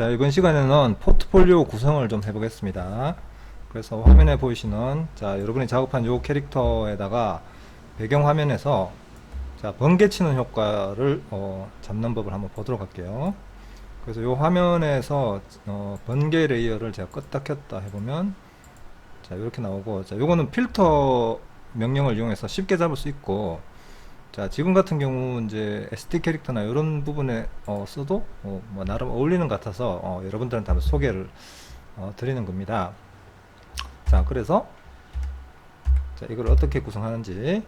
자, 이번 시간에는 포트폴리오 구성을 좀 해보겠습니다. 그래서 화면에 보이시는, 자, 여러분이 작업한 요 캐릭터에다가 배경 화면에서, 자, 번개 치는 효과를, 어, 잡는 법을 한번 보도록 할게요. 그래서 요 화면에서, 어, 번개 레이어를 제가 껐다 켰다 해보면, 자, 이렇게 나오고, 자, 요거는 필터 명령을 이용해서 쉽게 잡을 수 있고, 자, 지금 같은 경우 이제 SD 캐릭터나 이런 부분에 어, 써도 어, 뭐 나름 어울리는 것 같아서 어, 여러분들한테 한번 소개를 어, 드리는 겁니다. 자, 그래서 자, 이걸 어떻게 구성하는지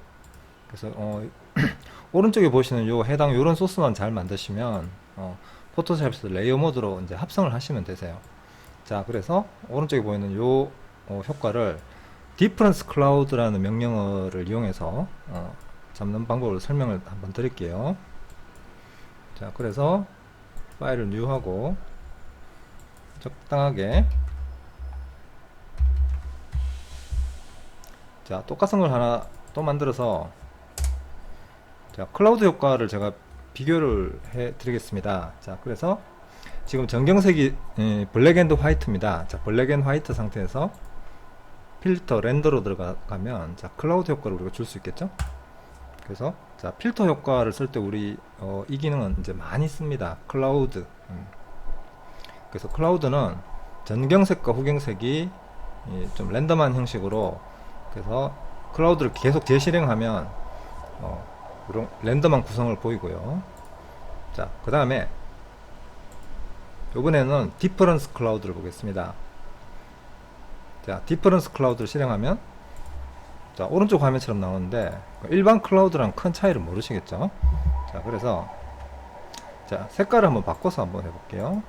그래서 어, 오른쪽에 보시는 요 해당 요런 소스만 잘 만드시면 어, 포토샵에서 레이어 모드로 이제 합성을 하시면 되세요. 자, 그래서 오른쪽에 보이는 요 어, 효과를 디퍼런스 클라우드라는 명령어를 이용해서 어, 잡는 방법을 설명을 한번 드릴게요. 자, 그래서 파일을 뉴하고 적당하게 자, 똑같은 걸 하나 또 만들어서 자, 클라우드 효과를 제가 비교를 해 드리겠습니다. 자, 그래서 지금 전경색이 예, 블랙 앤드 화이트입니다. 자, 블랙 앤 화이트 상태에서 필터 렌더로 들어가면 자, 클라우드 효과를 우리가 줄 수 있겠죠? 그래서 자 필터 효과를 쓸 때 우리 어, 이 기능은 이제 많이 씁니다. 클라우드. 음. 그래서 클라우드는 전경색과 후경색이 이, 좀 랜덤한 형식으로 그래서 클라우드를 계속 재실행하면 어, 이런 랜덤한 구성을 보이고요. 자, 그 다음에 이번에는 디퍼런스 클라우드를 보겠습니다. 자, 디퍼런스 클라우드를 실행하면 자, 오른쪽 화면처럼 나오는데 일반 클라우드랑 큰 차이를 모르시겠죠? 자, 그래서 자, 색깔을 한번 바꿔서 한번 해볼게요.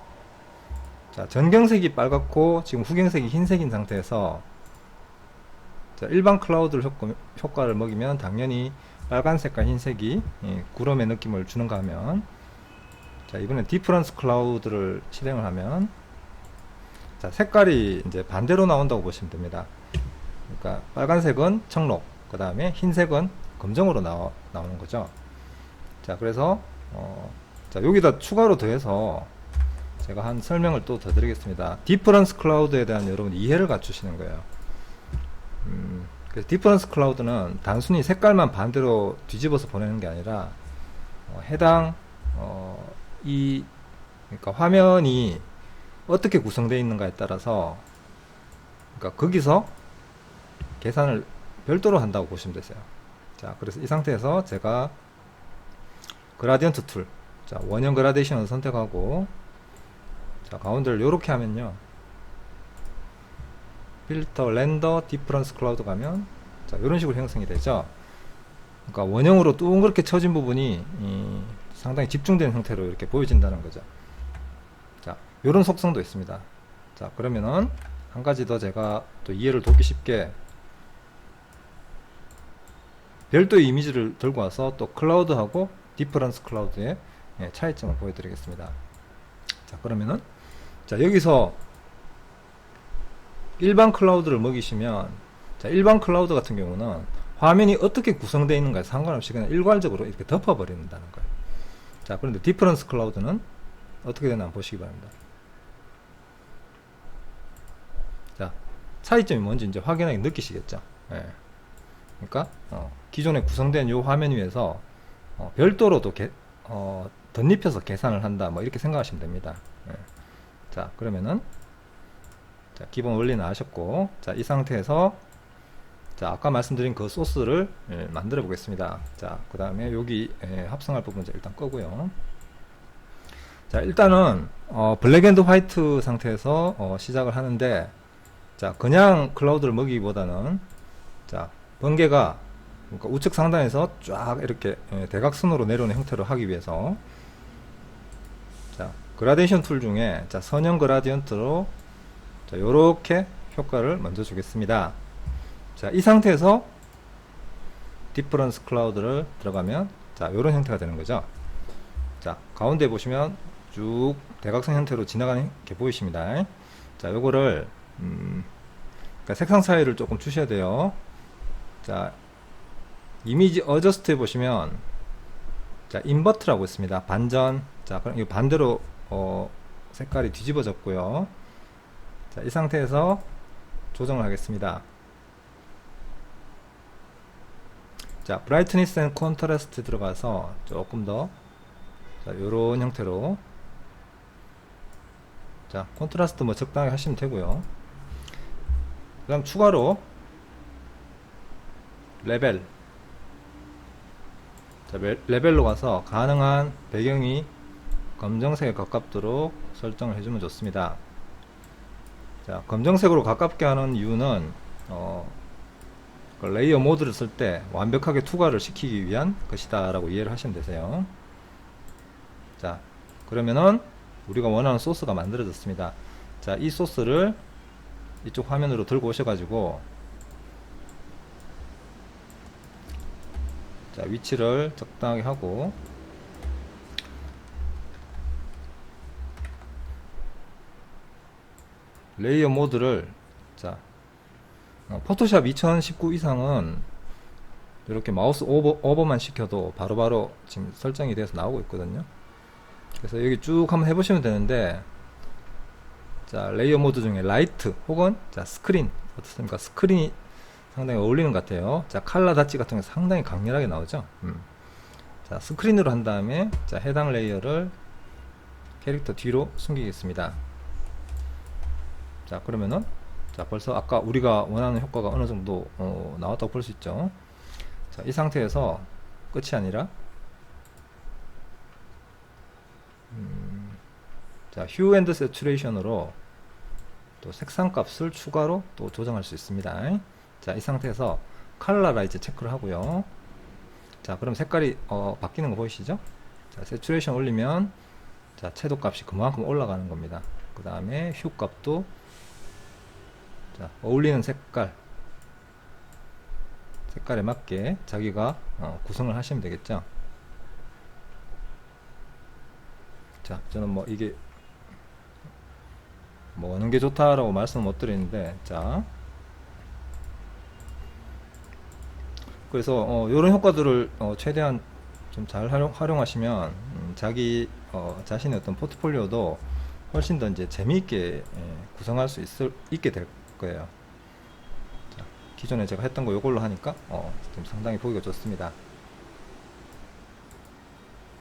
자, 전경색이 빨갛고 지금 후경색이 흰색인 상태에서 자, 일반 클라우드를 효과, 를 먹이면 당연히 빨간색과 흰색이 예, 구름의 느낌을 주는가 하면 자, 이번엔 디프런스 클라우드를 실행을 하면 자, 색깔이 이제 반대로 나온다고 보시면 됩니다. 그러니까 빨간색은 청록, 그 다음에 흰색은 검정으로 나와, 나오는 거죠. 자, 그래서 어, 자 여기다 추가로 더해서 제가 한 설명을 또 더 드리겠습니다. 디퍼런스 클라우드에 대한 여러분 이해를 갖추시는 거예요. 음, 그래서 디퍼런스 클라우드는 단순히 색깔만 반대로 뒤집어서 보내는 게 아니라 어, 해당 어, 이 그러니까 화면이 어떻게 구성되어 있는가에 따라서 그러니까 거기서 계산을 별도로 한다고 보시면 되세요. 자, 그래서 이 상태에서 제가 그라디언트 툴, 자, 원형 그라데이션을 선택하고, 자, 가운데를 이렇게 하면요. 필터, 렌더, 디퍼런스 클라우드 가면, 자, 이런 식으로 형성이 되죠. 그러니까 원형으로 둥그렇게 쳐진 부분이 상당히 집중된 형태로 이렇게 보여진다는 거죠. 자, 이런 속성도 있습니다. 자, 그러면은 한 가지 더 제가 또 이해를 돕기 쉽게 별도의 이미지를 들고 와서 또 클라우드하고 디퍼런스 클라우드의 예, 차이점을 보여드리겠습니다. 자 그러면은 자 여기서 일반 클라우드를 먹이시면 자 일반 클라우드 같은 경우는 화면이 어떻게 구성되어 있는가에 상관없이 그냥 일괄적으로 이렇게 덮어버린다는 거예요. 자 그런데 디퍼런스 클라우드는 어떻게 되나 보시기 바랍니다. 자 차이점이 뭔지 이제 확연하게 느끼시겠죠. 예. 그러니까 어, 기존에 구성된 이 화면 위에서 어, 별도로도 개, 어, 덧입혀서 계산을 한다. 뭐 이렇게 생각하시면 됩니다. 네. 자 그러면은 자, 기본 원리는 아셨고 자 이 상태에서 자 아까 말씀드린 그 소스를 예, 만들어 보겠습니다. 자그 다음에 여기 예, 합성할 부분 일단 끄고요. 자 일단은 어, 블랙 앤드 화이트 상태에서 어, 시작을 하는데 자 그냥 클라우드를 먹이기보다는 자 번개가 그러니까 우측 상단에서 쫙 이렇게 예, 대각선으로 내려오는 형태로 하기 위해서. 자 그라데이션 툴 중에 자 선형 그라디언트로 자 요렇게 효과를 먼저 주겠습니다. 자이 상태에서 디퍼런스 클라우드를 들어가면 자 요런 형태가 되는 거죠. 자 가운데 보시면 쭉 대각선 형태로 지나가는 게 보이십니다. 자 요거를 음, 그러니까 색상 차이를 조금 주셔야 돼요 자, 이미지 어저스트 보시면 자, 인버트라고 있습니다. 반전. 자, 그럼 이 반대로 어, 색깔이 뒤집어졌고요. 자, 이 상태에서 조정을 하겠습니다. 자, 브라이트니스 앤 콘트라스트 들어가서 조금 더 자, 요런 형태로 자, 콘트라스트 뭐 적당히 하시면 되고요. 그다음 추가로 레벨 자, 레- 레벨로 가서 가능한 배경이 검정색에 가깝도록 설정을 해주면 좋습니다. 자, 검정색으로 가깝게 하는 이유는 어, 그 레이어 모드를 쓸 때 완벽하게 투과를 시키기 위한 것이다 라고 이해를 하시면 되세요. 자, 그러면은 우리가 원하는 소스가 만들어졌습니다. 자, 이 소스를 이쪽 화면으로 들고 오셔가지고 자, 위치를 적당하게 하고. 레이어 모드를 자 어, 포토샵 2019 이상은 이렇게 마우스 오버, 오버만 시켜도 바로 바로 지금 설정이 돼서 나오고 있거든요. 그래서 여기 쭉 한번 해보시면 되는데 자 레이어 모드 중에 라이트 혹은 자 스크린 어떻습니까? 스크린이 상당히 어울리는 것 같아요. 자 칼라 다치 같은 게 상당히 강렬하게 나오죠? 음. 자 스크린으로 한 다음에 자 해당 레이어를 캐릭터 뒤로 숨기겠습니다. 자 그러면은 자 벌써 아까 우리가 원하는 효과가 어느 정도 어, 나왔다고 볼 수 있죠? 자 이 상태에서 끝이 아니라 음, 자 휴 앤드 세츄레이션으로 또 색상 값을 추가로 또 조정할 수 있습니다 자 이 상태에서 칼라라이즈 체크를 하고요. 자 그럼 색깔이 어, 바뀌는 거 보이시죠? 자 세츄레이션 올리면 자 채도 값이 그만큼 올라가는 겁니다. 그 다음에 휴 값도 자, 어울리는 색깔. 색깔에 맞게 자기가 어, 구성을 하시면 되겠죠? 자 저는 뭐 이게 뭐 어느 게 좋다라고 말씀을 못 드리는데 자 그래서 어, 이런 효과들을 어, 최대한 좀잘 활용, 활용 하시면 음, 자기 어, 자신의 어떤 포트폴리오도 훨씬 더 이제 재미있게 예, 구성할 수 있을, 있게 될 거예요. 자, 기존에 제가 했던 거 이걸로 하니까 어, 좀 상당히 보기가 좋습니다.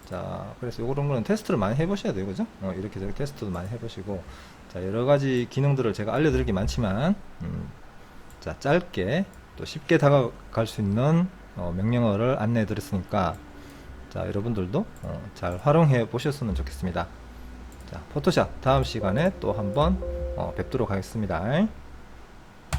자, 그래서 요런 거는 테스트를 많이 해보셔야 돼요, 그죠? 어, 이렇게 저렇게 테스트도 많이 해보시고, 자, 여러 가지 기능들을 제가 알려드릴 게 많지만, 음, 자, 짧게 또 쉽게 다가갈 수 있는 어, 명령어를 안내해 드렸으니까, 자, 여러분들도 어, 잘 활용해 보셨으면 좋겠습니다. 자, 포토샵 다음 시간에 또 한번 어, 뵙도록 하겠습니다.